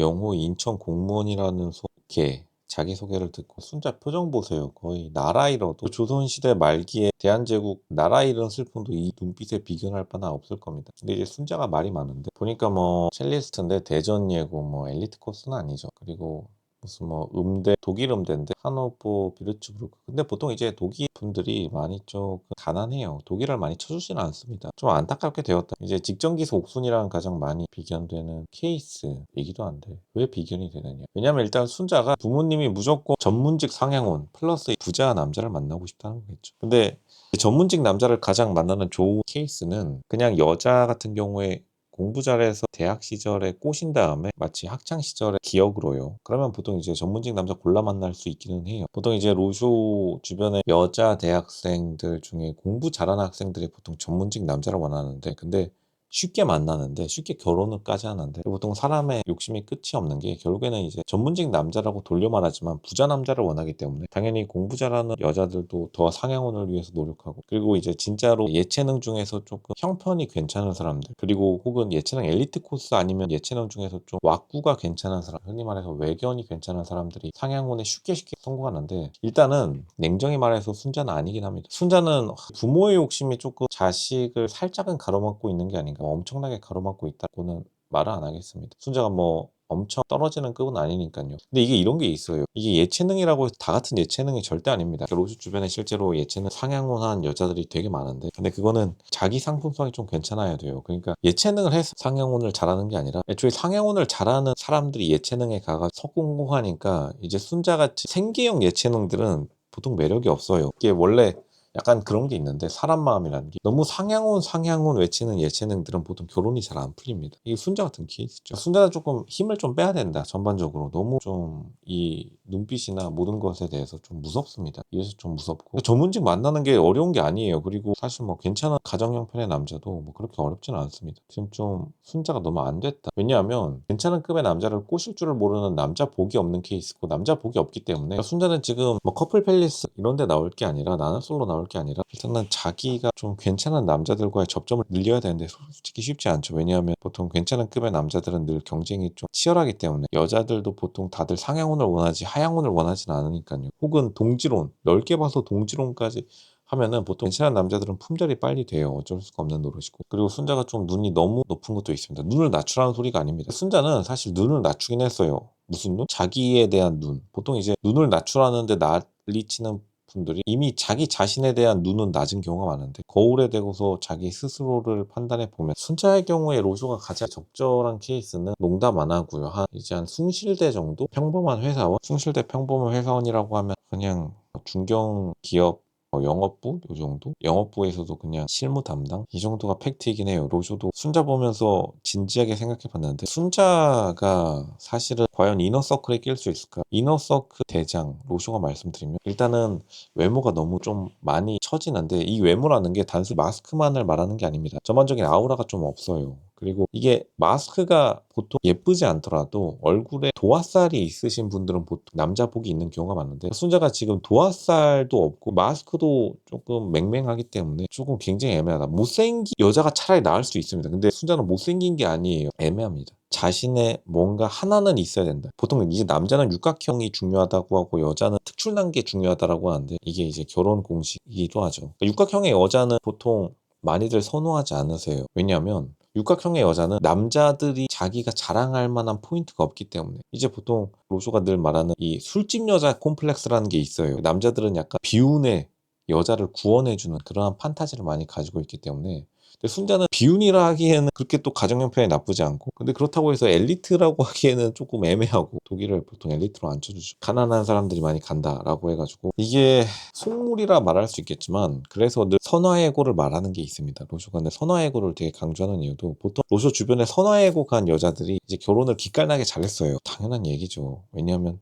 영호 인천 공무원이라는 소개 자기소개를 듣고 순자 표정 보세요. 거의 나라 잃어도 조선시대 말기에 대한제국 나라 잃은 슬픔도 이 눈빛에 비견할 바는 없을 겁니다. 근데 이제 순자가 말이 많은데 보니까 뭐 첼리스트인데 대전 예고 뭐 엘리트 코스는 아니죠. 그리고 무슨 뭐 음대 독일 음대인데 하노버 비르츠부르크. 근데 보통 이제 독일 분들이 많이 좀 가난해요. 독일을 많이 쳐주지는 않습니다. 좀 안타깝게 되었다. 이제 직전기소 옥순이랑 가장 많이 비견되는 케이스이기도 한데 왜 비견이 되느냐. 왜냐면 일단 순자가 부모님이 무조건 전문직 상향원 플러스 부자 남자를 만나고 싶다는 거겠죠. 근데 전문직 남자를 가장 만나는 좋은 케이스는 그냥 여자 같은 경우에 공부 잘해서 대학 시절에 꼬신 다음에 마치 학창 시절의 기억으로요. 그러면 보통 이제 전문직 남자 골라 만날 수 있기는 해요. 보통 이제 로쇼 주변에 여자 대학생들 중에 공부 잘하는 학생들이 보통 전문직 남자를 원하는데 근데 쉽게 만나는데 쉽게 결혼을까지 하는데 보통 사람의 욕심이 끝이 없는 게 결국에는 이제 전문직 남자라고 돌려 말하지만 부자 남자를 원하기 때문에 당연히 공부 잘하는 여자들도 더 상향혼을 위해서 노력하고 그리고 이제 진짜로 예체능 중에서 조금 형편이 괜찮은 사람들 그리고 혹은 예체능 엘리트 코스 아니면 예체능 중에서 좀 왁구가 괜찮은 사람 흔히 말해서 외견이 괜찮은 사람들이 상향혼에 쉽게 쉽게 성공하는데 일단은 냉정히 말해서 순자는 아니긴 합니다. 순자는 부모의 욕심이 조금 자식을 살짝은 가로막고 있는 게 아닌가 뭐 엄청나게 가로막고 있다고는 말을 안 하겠습니다. 순자가 뭐 엄청 떨어지는 급은 아니니까요. 근데 이게 이런 게 있어요. 이게 예체능이라고 해서 다 같은 예체능이 절대 아닙니다. 로즈 주변에 실제로 예체능 상향혼한 여자들이 되게 많은데 근데 그거는 자기 상품성이 좀 괜찮아야 돼요. 그러니까 예체능을 해서 상향혼을 잘하는 게 아니라 애초에 상향혼을 잘하는 사람들이 예체능에 가가 성공하니까 이제 순자같이 생계형 예체능들은 보통 매력이 없어요. 이게 원래 약간 그런 게 있는데 사람 마음이라는 게 너무 상향혼 상향혼 외치는 예체능들은 보통 결혼이 잘 안 풀립니다. 이게 순자 같은 케이스죠. 순자는 조금 힘을 좀 빼야 된다. 전반적으로 너무 좀 이 눈빛이나 모든 것에 대해서 좀 무섭습니다. 이래서 좀 무섭고 전문직 만나는 게 어려운 게 아니에요. 그리고 사실 뭐 괜찮은 가정 형편의 남자도 뭐 그렇게 어렵지는 않습니다. 지금 좀 순자가 너무 안 됐다. 왜냐하면 괜찮은 급의 남자를 꼬실 줄을 모르는 남자 복이 없는 케이스고 남자 복이 없기 때문에 순자는 지금 뭐 커플 팰리스 이런 데 나올 게 아니라 나는 솔로 나올 게 아니라 일단은 자기가 좀 괜찮은 남자들과의 접점을 늘려야 되는데 솔직히 쉽지 않죠. 왜냐하면 보통 괜찮은 급의 남자들은 늘 경쟁이 좀 치열하기 때문에 여자들도 보통 다들 상향혼을 원하지 하향혼을 원하지는 않으니까요. 혹은 동지론 넓게 봐서 동지론까지 하면은 보통 괜찮은 남자들은 품절이 빨리 돼요. 어쩔 수가 없는 노릇이고. 그리고 순자가 좀 눈이 너무 높은 것도 있습니다. 눈을 낮추라는 소리가 아닙니다. 순자는 사실 눈을 낮추긴 했어요. 무슨 눈? 자기에 대한 눈. 보통 이제 눈을 낮추라는데 난리치는 분들이 이미 자기 자신에 대한 눈은 낮은 경우가 많은데 거울에 대고서 자기 스스로를 판단해 보면 순자의 경우에 로쇼가 가장 적절한 케이스는 농담 안 하고요. 한 이제 한 숭실대 정도 평범한 회사원, 숭실대 평범한 회사원이라고 하면 그냥 중견 기업 어, 영업부 요 정도? 영업부에서도 그냥 실무 담당 이 정도가 팩트이긴 해요. 로쇼도 순자 보면서 진지하게 생각해 봤는데 순자가 사실은 과연 이너서클에 낄 수 있을까? 이너서클 대장 로쇼가 말씀드리면 일단은 외모가 너무 좀 많이 처지는데 이 외모라는 게 단순히 마스크만을 말하는 게 아닙니다. 전반적인 아우라가 좀 없어요. 그리고 이게 마스크가 보통 예쁘지 않더라도 얼굴에 도화살이 있으신 분들은 보통 남자 복이 있는 경우가 많은데 순자가 지금 도화살도 없고 마스크도 조금 맹맹하기 때문에 조금 굉장히 애매하다. 못생긴 여자가 차라리 나을 수 있습니다. 근데 순자는 못생긴 게 아니에요. 애매합니다. 자신의 뭔가 하나는 있어야 된다. 보통 이제 남자는 육각형이 중요하다고 하고 여자는 특출난 게 중요하다라고 하는데 이게 이제 결혼 공식이기도 하죠. 그러니까 육각형의 여자는 보통 많이들 선호하지 않으세요. 왜냐하면 육각형의 여자는 남자들이 자기가 자랑할 만한 포인트가 없기 때문에 이제 보통 로쇼가 늘 말하는 이 술집 여자 콤플렉스라는 게 있어요. 남자들은 약간 비운의 여자를 구원해주는 그러한 판타지를 많이 가지고 있기 때문에 근데 순자는 비운이라 하기에는 그렇게 또 가정 형편이 나쁘지 않고 근데 그렇다고 해서 엘리트라고 하기에는 조금 애매하고 독일을 보통 엘리트로 안 쳐주죠. 가난한 사람들이 많이 간다라고 해가지고 이게 속물이라 말할 수 있겠지만 그래서 늘 선화해고를 말하는 게 있습니다. 로쇼가 근데 선화해고를 되게 강조하는 이유도 보통 로쇼 주변에 선화해고 간 여자들이 이제 결혼을 기깔나게 잘했어요. 당연한 얘기죠. 왜냐하면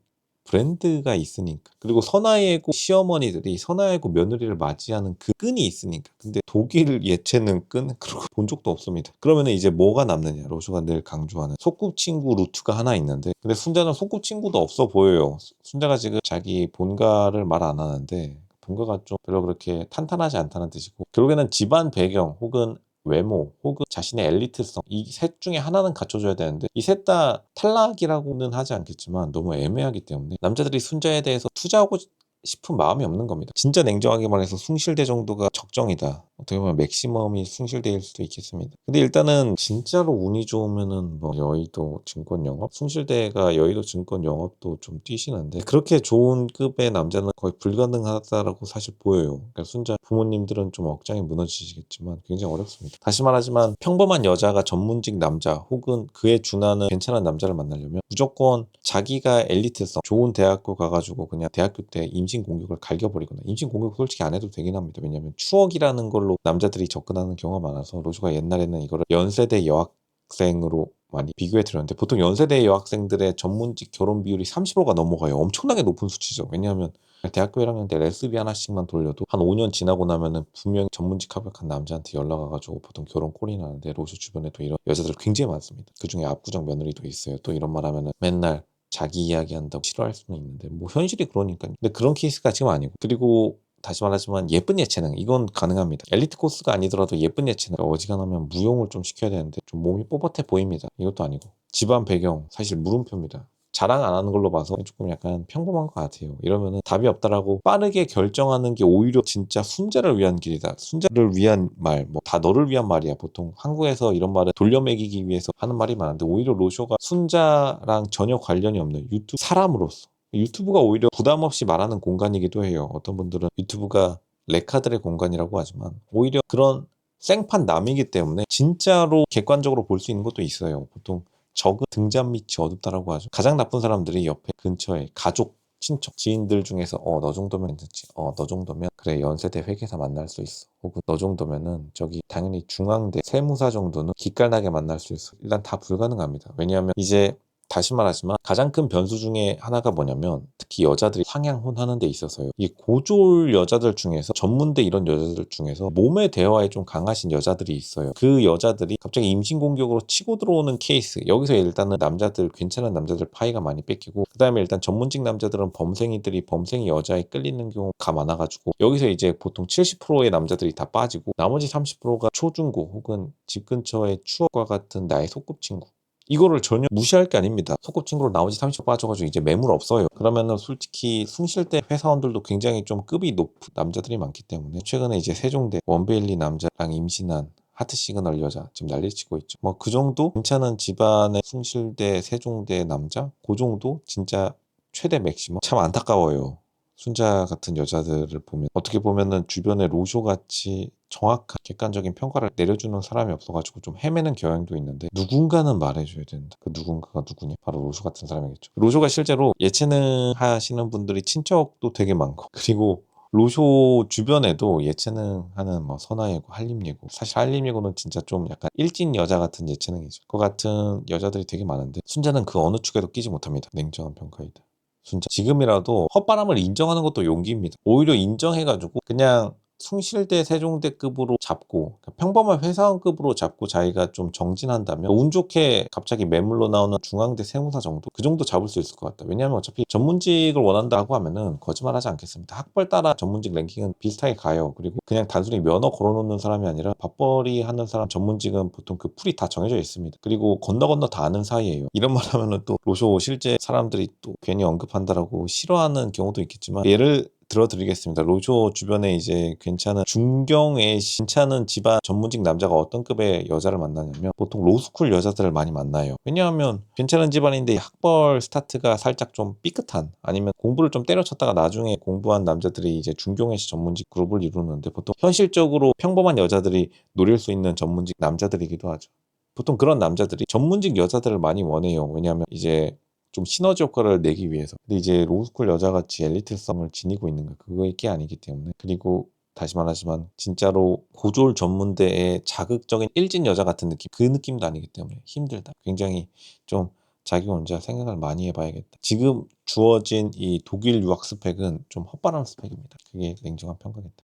브랜드가 있으니까. 그리고 선화예고 시어머니들이 선화예고 며느리를 맞이하는 그 끈이 있으니까. 근데 독일 예체능 끈 그런 거본 적도 없습니다. 그러면 이제 뭐가 남느냐. 로쇼가 늘 강조하는 소꿉친구 루트가 하나 있는데. 근데 순자는 소꿉친구도 없어 보여요. 순자가 지금 자기 본가를 말 안 하는데 본가가 좀 별로 그렇게 탄탄하지 않다는 뜻이고. 결국에는 집안 배경 혹은 외모 혹은 자신의 엘리트성 이 셋 중에 하나는 갖춰줘야 되는데 이 셋 다 탈락이라고는 하지 않겠지만 너무 애매하기 때문에 남자들이 순자에 대해서 투자하고 싶은 마음이 없는 겁니다. 진짜 냉정하게 말해서 숭실대 정도가 적정이다. 어떻게 보면 맥시멈이 숭실대일 수도 있겠습니다. 근데 일단은 진짜로 운이 좋으면은 뭐 여의도 증권 영업, 숭실대가 여의도 증권 영업도 좀 뛰시는데 그렇게 좋은 급의 남자는 거의 불가능하다라고 사실 보여요. 그러니까 순자 부모님들은 좀 억장이 무너지시겠지만 굉장히 어렵습니다. 다시 말하지만 평범한 여자가 전문직 남자 혹은 그에 준하는 괜찮은 남자를 만나려면 무조건 자기가 엘리트성 좋은 대학교 가가지고 그냥 대학교 때 임신 공격을 갈겨버리거나 임신 공격 솔직히 안 해도 되긴 합니다. 왜냐하면 추억이라는 걸로 남자들이 접근하는 경우가 많아서 로즈가 옛날에는 이거를 연세대 여학생으로 많이 비교해 드렸는데 보통 연세대 여학생들의 전문직 결혼 비율이 30%가 넘어가요. 엄청나게 높은 수치죠. 왜냐하면 대학교 1학년 때 레스비 하나씩만 돌려도 한 5년 지나고 나면은 분명히 전문직 합격한 남자한테 연락 와가지고 보통 결혼 꼴이 나는데 로즈 주변에도 이런 여자들 굉장히 많습니다. 그 중에 압구정 며느리도 있어요. 또 이런 말 하면은 맨날 자기 이야기 한다고 싫어할 수는 있는데 뭐 현실이 그러니까요. 근데 그런 케이스가 지금 아니고 그리고 다시 말하지만 예쁜 예체능 이건 가능합니다. 엘리트 코스가 아니더라도 예쁜 예체능 어지간하면 무용을 좀 시켜야 되는데 좀 몸이 뻣뻣해 보입니다. 이것도 아니고 집안 배경 사실 물음표입니다. 자랑 안 하는 걸로 봐서 조금 약간 평범한 것 같아요. 이러면은 답이 없다라고 빠르게 결정하는 게 오히려 진짜 순자를 위한 길이다. 순자를 위한 말, 뭐 다 너를 위한 말이야. 보통 한국에서 이런 말을 돌려매기기 위해서 하는 말이 많은데 오히려 로쇼가 순자랑 전혀 관련이 없는 유튜브 사람으로서 유튜브가 오히려 부담 없이 말하는 공간이기도 해요. 어떤 분들은 유튜브가 레카들의 공간이라고 하지만 오히려 그런 생판 남이기 때문에 진짜로 객관적으로 볼 수 있는 것도 있어요. 보통 적은 등잔 밑이 어둡다라고 하죠. 가장 나쁜 사람들이 옆에 근처에 가족, 친척, 지인들 중에서 어 너 정도면 괜찮지. 어 너 정도면 그래 연세대 회계사 만날 수 있어. 혹은 너 정도면은 저기 당연히 중앙대 세무사 정도는 기깔나게 만날 수 있어. 일단 다 불가능합니다. 왜냐하면 이제 다시 말하지만 가장 큰 변수 중에 하나가 뭐냐면 특히 여자들이 상향혼 하는 데 있어서요. 이 고졸 여자들 중에서 전문대 이런 여자들 중에서 몸의 대화에 좀 강하신 여자들이 있어요. 그 여자들이 갑자기 임신 공격으로 치고 들어오는 케이스. 여기서 일단은 남자들 괜찮은 남자들 파이가 많이 뺏기고 그다음에 일단 전문직 남자들은 범생이들이 범생이 여자에 끌리는 경우가 많아가지고 여기서 이제 보통 70%의 남자들이 다 빠지고 나머지 30%가 초중고 혹은 집 근처의 추억과 같은 나의 소꿉친구 이거를 전혀 무시할 게 아닙니다. 소꿉친구로 나머지 30% 빠져가지고 이제 매물 없어요. 그러면은 솔직히 숭실대 회사원들도 굉장히 좀 급이 높은 남자들이 많기 때문에 최근에 이제 세종대 원베일리 남자랑 임신한 하트 시그널 여자 지금 난리치고 있죠. 뭐 그 정도 괜찮은 집안의 숭실대 세종대 남자 그 정도 진짜 최대 맥시멈 참 안타까워요. 순자 같은 여자들을 보면 어떻게 보면은 주변에 로쇼 같이 정확한 객관적인 평가를 내려주는 사람이 없어가지고 좀 헤매는 경향도 있는데 누군가는 말해줘야 된다. 그 누군가가 누구냐? 바로 로쇼 같은 사람이겠죠. 로쇼가 실제로 예체능 하시는 분들이 친척도 되게 많고 그리고 로쇼 주변에도 예체능 하는 뭐 선화예고, 한림예고 사실 한림예고는 진짜 좀 약간 일진 여자 같은 예체능이죠. 그 같은 여자들이 되게 많은데 순자는 그 어느 축에도 끼지 못합니다. 냉정한 평가이다. 순자 지금이라도 헛바람을 인정하는 것도 용기입니다. 오히려 인정해가지고 그냥 숭실대 세종대급으로 잡고 그러니까 평범한 회사원급으로 잡고 자기가 좀 정진한다면 운 좋게 갑자기 매물로 나오는 중앙대 세무사 정도 그 정도 잡을 수 있을 것 같다. 왜냐하면 어차피 전문직을 원한다고 하면은 거짓말하지 않겠습니다. 학벌 따라 전문직 랭킹은 비슷하게 가요. 그리고 그냥 단순히 면허 걸어놓는 사람이 아니라 밥벌이 하는 사람 전문직은 보통 그 풀이 다 정해져 있습니다. 그리고 건너 건너 다 아는 사이예요. 이런 말 하면은 또 로쇼 실제 사람들이 또 괜히 언급한다라고 싫어하는 경우도 있겠지만 예를 들어드리겠습니다. 로조 주변에 이제 괜찮은 중경의 괜찮은 집안 전문직 남자가 어떤 급의 여자를 만나냐면 보통 로스쿨 여자들을 많이 만나요. 왜냐하면 괜찮은 집안인데 학벌 스타트가 살짝 좀 삐끗한 아니면 공부를 좀 때려쳤다가 나중에 공부한 남자들이 이제 중경외시 전문직 그룹을 이루는데 보통 현실적으로 평범한 여자들이 노릴 수 있는 전문직 남자들이기도 하죠. 보통 그런 남자들이 전문직 여자들을 많이 원해요. 왜냐하면 이제 좀 시너지 효과를 내기 위해서. 근데 이제 로스쿨 여자같이 엘리트성을 지니고 있는 거 그거의 게 아니기 때문에. 그리고 다시 말하지만 진짜로 고졸 전문대의 자극적인 일진 여자 같은 느낌 그 느낌도 아니기 때문에 힘들다. 굉장히 좀 자기 혼자 생각을 많이 해봐야겠다. 지금 주어진 이 독일 유학 스펙은 좀 헛바람 스펙입니다. 그게 냉정한 평가겠다.